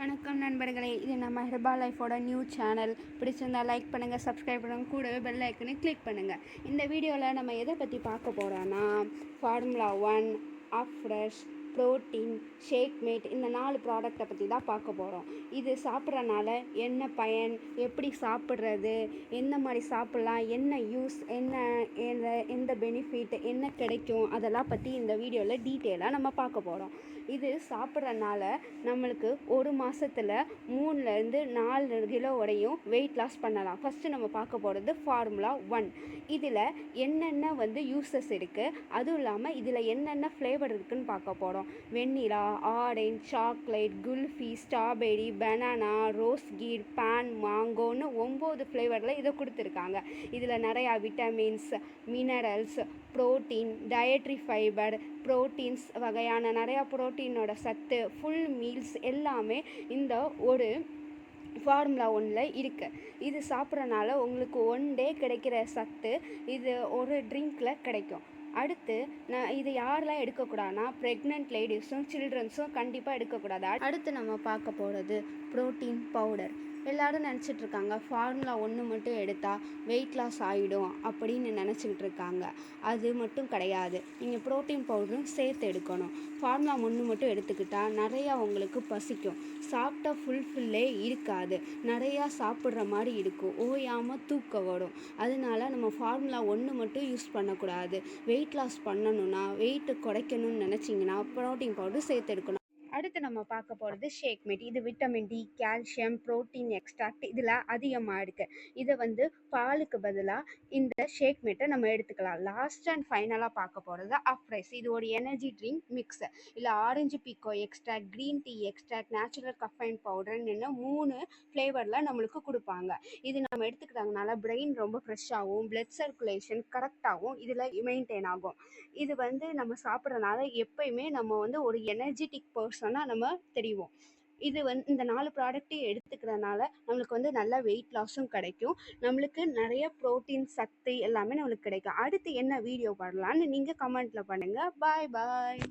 வணக்கம் நண்பர்களே இது நம்ம ஹெர்பா லைஃபோட நியூ சேனல் பிடிச்சிருந்தா லைக் பண்ணுங்கள் சப்ஸ்கிரைப் பண்ணுங்கள் கூடவே பெல் ஐக்கனை கிளிக் பண்ணுங்கள் இந்த வீடியோவில் நம்ம எதை பற்றி பார்க்க போகிறோன்னா formula one afresh protein shakemate இந்த நாலு ப்ராடக்ட்டை பற்றி தான் பார்க்க போகிறோம் இது சாப்பிட்றனால என்ன பயன் எப்படி சாப்பிட்றது எந்த மாதிரி சாப்பிட்லாம் என்ன யூஸ் என்ன எந்த எந்த பெனிஃபிட் என்ன கிடைக்கும் அதெல்லாம் பற்றி இந்த வீடியோவில் டீட்டெயிலாக நம்ம பார்க்க போகிறோம் இது சாப்பிட்றனால நம்மளுக்கு ஒரு மாதத்தில் மூணுலேருந்து நாலு கிலோ வரையும் வெயிட் லாஸ் பண்ணலாம். ஃபஸ்ட்டு நம்ம பார்க்க போகிறது ஃபார்முலா ஒன் இதில் என்னென்ன வந்து யூசஸ் இருக்குது அதுவும் இல்லாமல் இதில் என்னென்ன ஃப்ளேவர் இருக்குதுன்னு பார்க்க போகிறோம் vanilla orange chocolate kulfi strawberry banana rose kheer paan மாங்கோன்னு ஒம்பது ஃப்ளேவரில் இதை கொடுத்துருக்காங்க. இதில் நிறையா vitamins minerals protein dietary fibre proteins வகையான நிறையா ப்ரோட்டீனோட சத்து ஃபுல் மீல்ஸ் எல்லாமே இந்த ஒரு ஃபார்முலா ஒன்றில் இருக்குது இது சாப்பிட்றனால உங்களுக்கு ஒன் டே கிடைக்கிற சத்து இது ஒரு ட்ரிங்க்கில் கிடைக்கும். அடுத்து நான் இது யாரெல்லாம் எடுக்கக்கூடாதுன்னா ப்ரெக்னென்ட் லேடிஸும் சில்ட்ரன்ஸும் கண்டிப்பாக எடுக்கக்கூடாது. அடுத்து நம்ம பார்க்க போகிறது ப்ரோட்டீன் பவுடர் எல்லாரும் நினச்சிட்டு இருக்காங்க ஃபார்முலா ஒன்று மட்டும் எடுத்தால் வெயிட் லாஸ் ஆகிடும் அப்படின்னு நினச்சிக்கிட்டு இருக்காங்க அது மட்டும் கிடையாது. நீங்கள் ப்ரோட்டீன் பவுடரும் சேர்த்து எடுக்கணும். ஃபார்முலா ஒன்று மட்டும் எடுத்துக்கிட்டால் நிறையா உங்களுக்கு பசிக்கும். சாப்பிட்டா ஃபுல்ஃபில்லே இருக்காது. நிறையா சாப்பிட்ற மாதிரி இருக்கும். ஓயாமல் தூக்க வரும். அதனால நம்ம ஃபார்முலா ஒன்று மட்டும் யூஸ் பண்ணக்கூடாது. வெயிட் லாஸ் பண்ணணும்னா வெயிட்டு குறைக்கணும்னு நினச்சிங்கன்னா ப்ரோட்டீன் பவுடர் சேர்த்து எடுக்கணும். அடுத்து நம்ம பார்க்க போகிறது ஷேக் மேட் இது vitamin D calcium protein extract இதில் அதிகமாக இருக்குது இதை வந்து பாலுக்கு பதிலாக இந்த ஷேக் மேட்டை நம்ம எடுத்துக்கலாம். லாஸ்ட் அண்ட் ஃபைனலாக பார்க்க போகிறது அஃப்ரைஸ் இது ஒரு எனர்ஜி ட்ரிங்க் மிக்ஸ் இல்லை orange pico extract green tea extract natural caffeine பவுடர்னு மூணு ஃப்ளேவரில் நம்மளுக்கு கொடுப்பாங்க. இது நம்ம எடுத்துக்கிட்டாங்கனால பிரெயின் ரொம்ப ஃப்ரெஷ்ஷாகவும் பிளட் சர்க்குலேஷன் கரெக்டாகவும் இதில் மெயின்டைன் ஆகும். இது வந்து நம்ம சாப்பிட்றனால எப்பயுமே நம்ம வந்து ஒரு எனர்ஜெட்டிக் பர்சனாக நம்ம தெரிவோம். இது வந்து இந்த நாலு ப்ராடக்ட்டையும் எடுத்துக்கிறதுனால நம்மளுக்கு வந்து நல்ல வெயிட் லாஸும் கிடைக்கும். நம்மளுக்கு நிறைய ப்ரோட்டீன் சத்து எல்லாமே நம்மளுக்கு கிடைக்கும். அடுத்து என்ன வீடியோ பண்ணலான்னு நீங்கள் கமெண்ட்டில் பண்ணுங்கள் பாய் பாய்